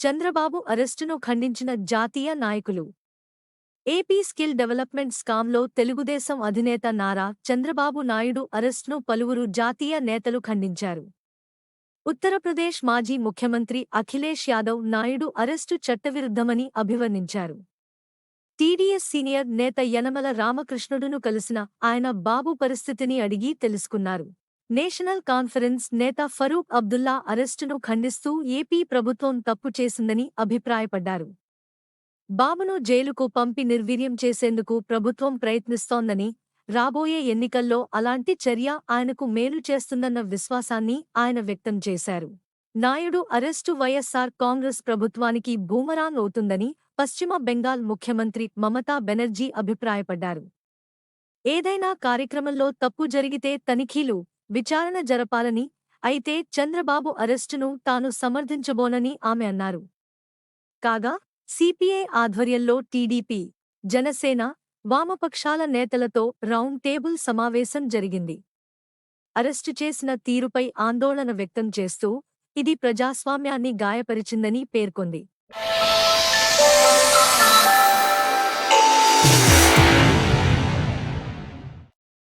చంద్రబాబు అరెస్టును ఖండించిన జాతీయ నాయకులు. ఏపీ స్కిల్ డెవలప్మెంట్ స్కామ్లో తెలుగుదేశం అధినేత నారా చంద్రబాబు నాయుడు అరెస్టును పలువురు జాతీయ నేతలు ఖండించారు. ఉత్తరప్రదేశ్ మాజీ ముఖ్యమంత్రి అఖిలేష్ యాదవ్ నాయుడు అరెస్టు చట్టవిరుద్ధమని అభివర్ణించారు. టీడీఎస్ సీనియర్ నేత యనమల రామకృష్ణుడును కలిసిన ఆయన బాబు పరిస్థితిని అడిగి తెలుసుకున్నారు. నేషనల్ కాన్ఫరెన్స్ నేత ఫరూక్ అబ్దుల్లా అరెస్టును ఖండిస్తూ ఏపీ ప్రభుత్వం తప్పు చేసిందని అభిప్రాయపడ్డారు. బాబును జైలుకు పంపి నిర్వీర్యం చేసేందుకు ప్రభుత్వం ప్రయత్నిస్తోందని రాబోయే ఎన్నికల్లో అలాంటి చర్య ఆయనకు మేలు చేస్తుందన్న విశ్వాసాన్ని ఆయన వ్యక్తం చేశారు. నాయుడు అరెస్టు వైఎస్సార్ కాంగ్రెస్ ప్రభుత్వానికి బూమరాంగ్ అవుతుందని పశ్చిమ బెంగాల్ ముఖ్యమంత్రి మమతా బెనర్జీ అభిప్రాయపడ్డారు. ఏదైనా కార్యక్రమంలో తప్పు జరిగితే తనిఖీలు విచారణ జరపాలని అయితే చంద్రబాబు అరెస్టును తాను సమర్థించబోనని ఆమె అన్నారు. కాగా సిపిఐ ఆధ్వర్యంలో టీడీపీ జనసేన వామపక్షాల నేతలతో రౌండ్ టేబుల్ సమావేశం జరిగింది. అరెస్టు చేసిన తీరుపై ఆందోళన వ్యక్తం చేస్తూ ఇది ప్రజాస్వామ్యాన్ని గాయపరిచిందని పేర్కొంది.